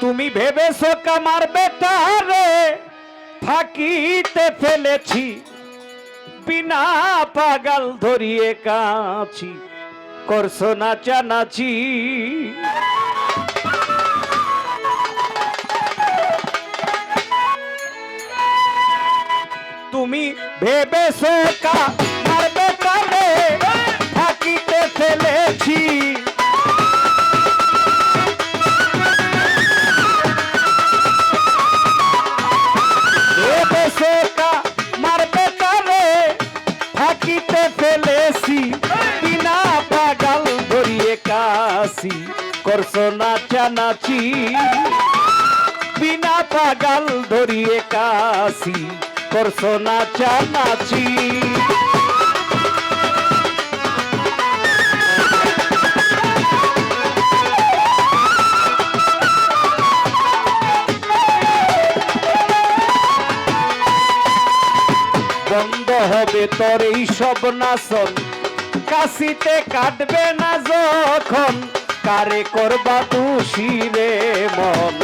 তুমি ভেবেছ কামার বেটারে ফাঁকিতে ফেলেছি, বিনা পাগাল ধরিয়ে কাছি করছ নাচানাচি তুমি ভেবেছ কামার ফেলেছি বিনা পাগাল ধরিয়ে কাশি করছ নাচানাচি বিনা পাগাল ধরিয়ে কাশি করছ নাচানাচি বন্ধ হবে তোর এই সব নাচন কাশিতে কাটবে না যখন, কারে করবা তুষি রে মন।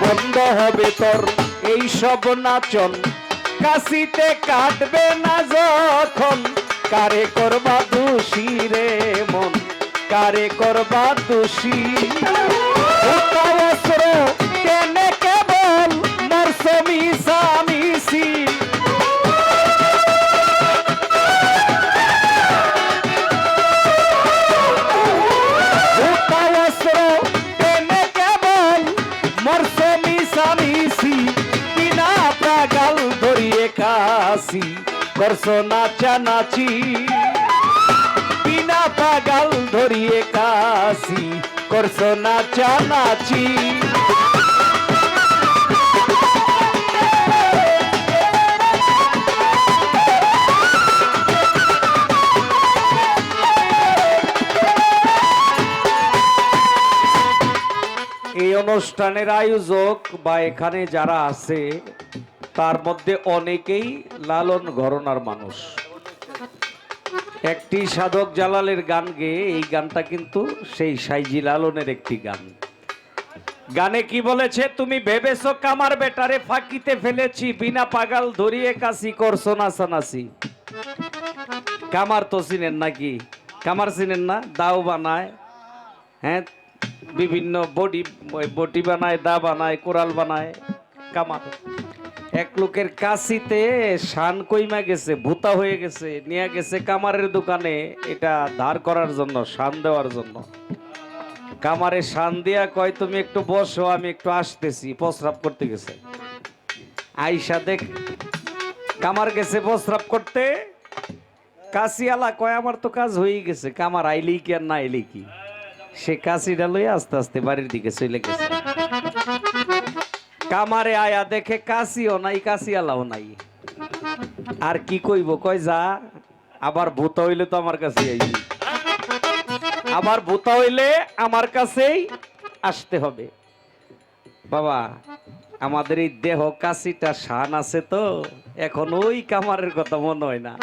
বন্ধ হবে তোর এই সব নাচন। কাশিতে কাটবে না যখন, কারে করবা দোষী রে মন। কারে করবা দোষী কেনে কেবল মরসমি সামিসি। বিনা পাগাল ধরিয়ে কাশি করছ করছ নাচানাচি এই অনুষ্ঠানের আয়োজক বা এখানে যারা আছে, তার মধ্যে অনেকেই লালন ঘরনার মানুষ। একটি সাধক জালালের গান গেয়ে এই গানটা কিন্তু সেই সাইজি লালনের একটি গান। গানে কি বলেছে, তুমি ভেবেছো কামার বেটারে ফাঁকিতে ফেলেছি, বিনা পাগাল ধরিয়ে কাশি করছ নাচানাচি। কামার তো চিনেন নাকি? কামার চিনেন না? দাও বানায়। হ্যাঁ বিভিন্ন বডি বটি বানায়, দা বানায়, কোরাল বানায়, কামার। এক লোকের কাশিতে শান কইমা গেছে, ভূতা হয়ে গেছে, নিয়ে গেছে কামারের দোকানে, এটা ধার করার জন্য, শান দেওয়ার জন্য। কামারে শান দিয়া কয়, তুমি একটু বসো, আমি একটু আসতেছি প্রস্রাব করতে গেছে। আইসা দেখ, কামার গেছে প্রস্রাব করতে। কাশিয়ালা কয়, আমার তো কাজ হয়ে গেছে, কামার আইলেই কি আর না আইলেই কি? সে কাশিটা লই আস্তে আস্তে বাড়ির দিকে চলে গেছে। কামারে আয়া দেখে কাশিও নাই কাশিয়ালাও নাই। আর কি কইব, কয় যা, আবার ভূত হইলে তো আমার কাছে আবার ভূত হইলে আমার কাছেই আসতে হবে। বাবা, আমাদের এই দেহ কাশিটা শান আছে তো, এখন ওই কামারের কথা মনে হয় না।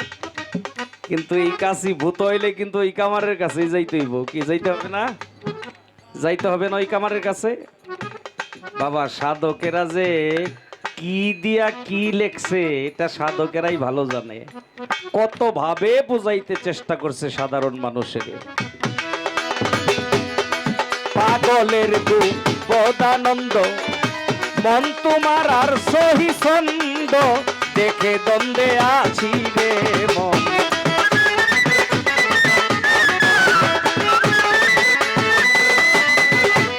কিন্তু এই কাশি ভূত হইলে কিন্তু ওই কামারের কাছেই যাইতে হইব। কি যাইতে হবে না? যাইতে হবে না ওই কামারের কাছে? বাবা, সাধকেরা যে কি দিয়া কি লেখছে, এটা সাধকেরাই ভালো জানে। কত ভাবে বুঝাইতে চেষ্টা করছে সাধারণ মানুষের। পাগলের বদানন্দ মন তোমার আর সহি দেখে দ্বন্দ্বে আছি রে মন।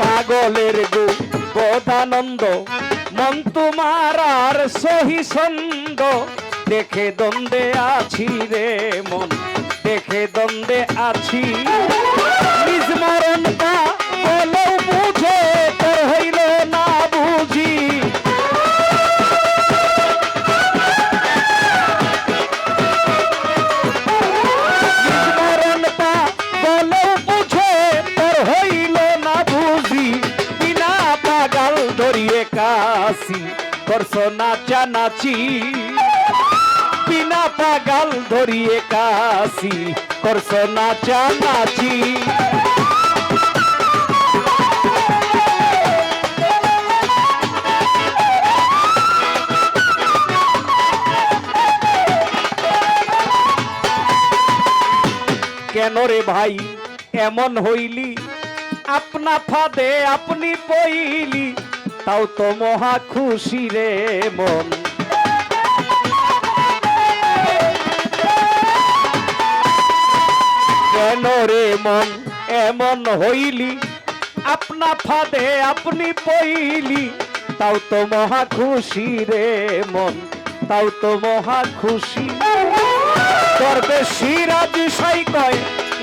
পাগলের গু বদানন্দ মন তোমার আর সহি ছন্দ। দেখে দ্বন্দ্বে আছি রে মন দেখে দ্বন্দ্বে আছি। করছ নাচানাচি বিনা পাগাল ধরিয়ে কাশি করছ নাচা নাচি কেন রে ভাই, এমন হইলি? আপনা ফাদে আপনি পইলি। তাও তো মহা খুশি রে মন। কেন রে মন, এমন হইলি? আপনা ফাঁদে আপনি পইলি। তাও তো মহা খুশি রে মন, তাও তো মহা খুশি। করবে সিরাজ সাই কয়,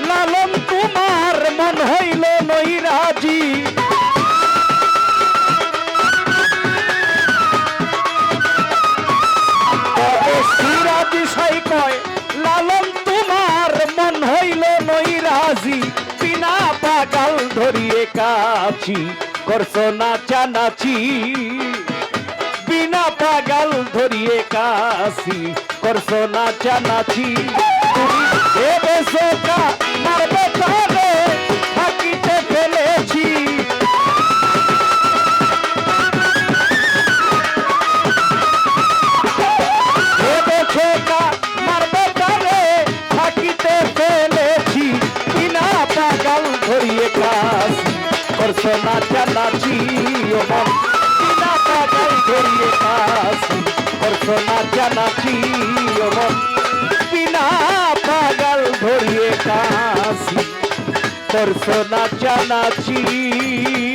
লালন তোমার মন হইল নৈরাজি ধরিয়ে কাছি করছ নাচা নাচি বিনা পাগাল ধরিয়ে কাছি করছ নাচা নাচি ভেবে সোকা নাচি ও মন। বিনা পাগাল ধরিয়ে কাশি। করছ নাচা নাচি ও মন। বিনা পাগল ধরিয়ে কাশি। করছ নাচা নাচি